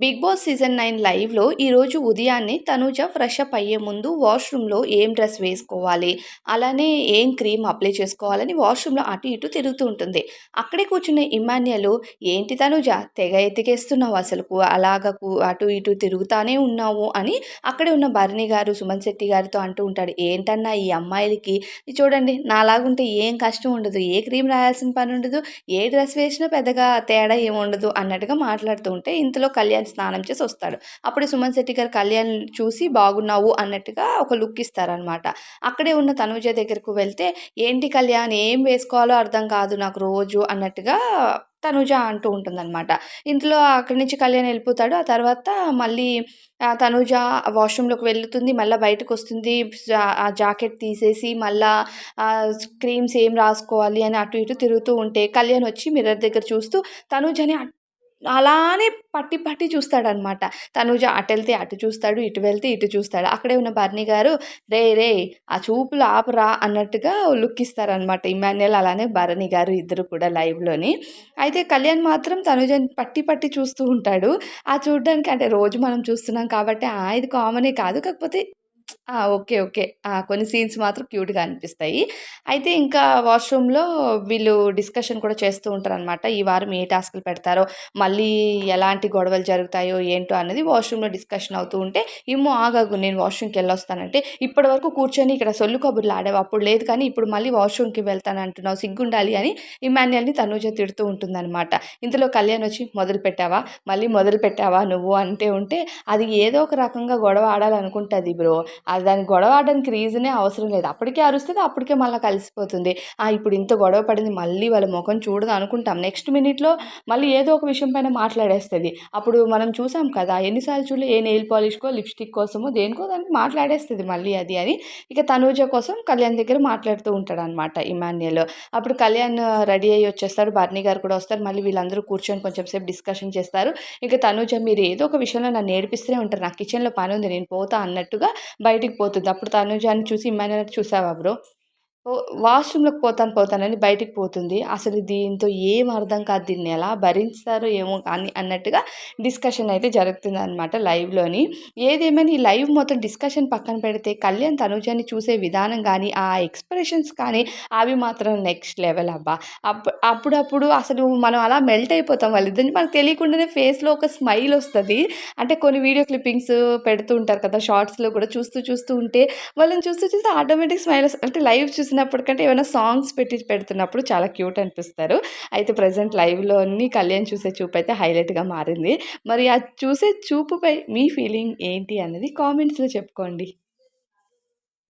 Big boss season nine లైవ్లో ఈరోజు ఉదయాన్నే తనూజ ఫ్రెష్ అప్ అయ్యే ముందు వాష్రూమ్లో ఏం డ్రెస్ వేసుకోవాలి? అలానే ఏం క్రీమ్ అప్లై చేసుకోవాలని వాష్రూమ్లో అటు ఇటు తిరుగుతూ ఉంటుంది. అక్కడే కూర్చున్న ఇమాన్యలు ఏంటి తనూజ తెగ ఎతికేస్తున్నావు అసలుకు? అలాగకు అటు ఇటు తిరుగుతానే ఉన్నావు అని అక్కడే ఉన్న భరణి గారు సుమన్ శెట్టి గారితో అంటూ ఉంటాడు. ఏంటన్నా ఈ అమ్మాయిలకి? చూడండి నాలాగుంటే ఏం కష్టం ఉండదు. ఏ క్రీమ్ రాయాల్సిన పని ఉండదు. ఏ డ్రెస్ వేసినా పెద్దగా తేడా ఏముండదు అన్నట్టుగా మాట్లాడుతూ ఉంటే ఇంతలో కళ్యాణ్ స్నానం చేసి వస్తాడు. అప్పుడు సుమన్ శెట్టి గారు కళ్యాణ్ చూసి బాగున్నావు అన్నట్టుగా ఒక లుక్ ఇస్తారనమాట అక్కడే ఉన్న తనుజ దగ్గరకు వెళ్తే ఏంటి కళ్యాణ్ ఏం వేసుకోవాలో అర్థం కాదు నాకు రోజు అన్నట్టుగా తనుజ అంటూ ఉంటుందన్నమాట. ఇంట్లో అక్కడి నుంచి కళ్యాణ్ వెళ్ళిపోతాడు. ఆ తర్వాత మళ్ళీ తనుజ వాష్రూమ్లోకి వెళ్తుంది. మళ్ళీ బయటకు వస్తుంది. ఆ జాకెట్ తీసేసి మళ్ళా క్రీమ్స్ ఏం రాసుకోవాలి అని అటు ఇటు తిరుగుతూ ఉంటే కళ్యాణ్ వచ్చి మిర్రర్ దగ్గర చూస్తూ తనుజని అలానే పట్టి పట్టి చూస్తాడనమాట. తనుజ అటు వెళ్తే అటు చూస్తాడు ఇటు వెళ్తే ఇటు చూస్తాడు. అక్కడే ఉన్న బర్నీ గారు రే రే ఆ చూపులు ఆపరా అన్నట్టుగా లుక్ ఇస్తారనమాట ఇమాన్యుల్ అలానే భరణి గారు ఇద్దరు కూడా లైవ్లోని. అయితే కళ్యాణ్ మాత్రం తనుజని పట్టి పట్టి చూస్తూ ఉంటాడు. ఆ చూడడానికి అంటే రోజు మనం చూస్తున్నాం కాబట్టి ఆ ఇది కామనే కాదు. కాకపోతే ఓకే. ఓకే. ఆ! కొన్ని సీన్స్ మాత్రం క్యూట్‌గా అనిపిస్తాయి. అయితే ఇంకా వాష్‌రూమ్‌లో వీళ్ళు డిస్కషన్ కూడా చేస్తూ ఉంటారనమాట. ఈ వారం ఏ టాస్క్‌లు పెడతారో, మళ్ళీ ఎలాంటి గొడవలు జరుగుతాయో, ఏంటో అన్నది వాష్‌రూమ్‌లో డిస్కషన్ అవుతూ ఉంటే, ఇమ్మో ఆగాగు నేను వాష్‌రూమ్‌కెళ్ళొస్తానంటే," "ఇప్పటివరకు కూర్చొని ఇక్కడ సొల్లు కబుర్లు ఆడావు. అప్పుడు లేదు కానీ ఇప్పుడు మళ్ళీ వాష్‌రూమ్‌కి వెళ్తానంటున్నావు. సిగ్గుండాలి" అని ఇమాన్యుయల్‌ని తనూజ తిడుతూ ఉంటుందనమాట. ఇంతలో కళ్యాణ్ వచ్చి, "మొదలుపెట్టావా? మళ్ళీ మొదలుపెట్టావా నువ్వు" అంటే ఉంటే, "అది ఏదో ఒక రకంగా గొడవ ఆడాలనుకుంటది బ్రో. అది దానికి గొడవ ఆడడానికి రీజనే అవసరం లేదు. అప్పటికే అరుస్తుంది అప్పటికే మళ్ళీ కలిసిపోతుంది. ఆ! ఇప్పుడు ఇంత గొడవ పడింది. మళ్ళీ వాళ్ళ ముఖం చూడదు అనుకుంటాం. నెక్స్ట్ మినిట్‌లో మళ్ళీ ఏదో ఒక విషయం పైన మాట్లాడేస్తుంది అప్పుడు మనం చూసాం కదా! ఎన్నిసార్లు చూడలే ఏ నెయిల్ పాలిష్‌కో, లిప్‌స్టిక్ కోసమో దేనికో దానికి మాట్లాడేస్తుంది మళ్ళీ అది అని. ఇక తనూజ కోసం కళ్యాణ్ దగ్గర మాట్లాడుతూ ఉంటాడు అనమాట ఇమాన్యుయల్. అప్పుడు కళ్యాణ్ రెడీ అయ్యి వచ్చేస్తాడు. బర్నీ గారు కూడా వస్తారు. మళ్ళీ వీళ్ళందరూ కూర్చొని కొంచెం సేపు డిస్కషన్ చేస్తారు. ఇక తనూజ మీరు ఏదో ఒక విషయంలో నన్ను నేర్పిస్తూనే ఉంటారు. నా కిచెన్‌లో పని ఉంది. నేను పోతా అన్నట్టుగా బయటికి పోతుంది. అప్పుడు తనుజాన్ని చూసి ఇమాన్యుయల్ చూసావా బ్రో? వాష్‌రూమ్‌లోకి పోతాను, పోతానని బయటికి పోతుంది. అసలు దీంతో ఏం అర్థం కాదు. దీన్ని ఎలా భరించుతారో ఏమో కానీ అన్నట్టుగా డిస్కషన్ అయితే జరుగుతుందనమాట లైవ్‌లోని. ఏదేమైనా ఈ లైవ్ మొత్తం డిస్కషన్ పక్కన పెడితే కళ్యాణ్ తనుజాన్ని చూసే విధానం కానీ ఆ ఎక్స్‌ప్రెషన్స్ కానీ అవి మాత్రం నెక్స్ట్ లెవెల్ అబ్బా! అప్ అప్పుడప్పుడు అసలు మనం అలా మెల్ట్ అయిపోతాం వాళ్ళిద్దరిని మనకు తెలియకుండానే ఫేస్‌లో ఒక స్మైల్ వస్తుంది అంటే కొన్ని వీడియో క్లిప్పింగ్స్ పెడుతూ ఉంటారు కదా! షార్ట్స్‌లో కూడా చూస్తూ చూస్తూ ఉంటే వాళ్ళని చూస్తూ చూస్తే ఆటోమేటిక్ స్మైల్ వస్తది. అంటే లైవ్ చూస్తే చూసినప్పటికంటే ఏమైనా సాంగ్స్ పెట్టి పెడుతున్నప్పుడు చాలా క్యూట్ అనిపిస్తారు. అయితే ప్రజెంట్ లైవ్‌లోని కళ్యాణ్ చూసే చూపు అయితే హైలైట్‌గా మారింది. మరి ఆ చూసే చూపుపై మీ ఫీలింగ్ ఏంటి అన్నది కామెంట్స్‌లో చెప్పుకోండి.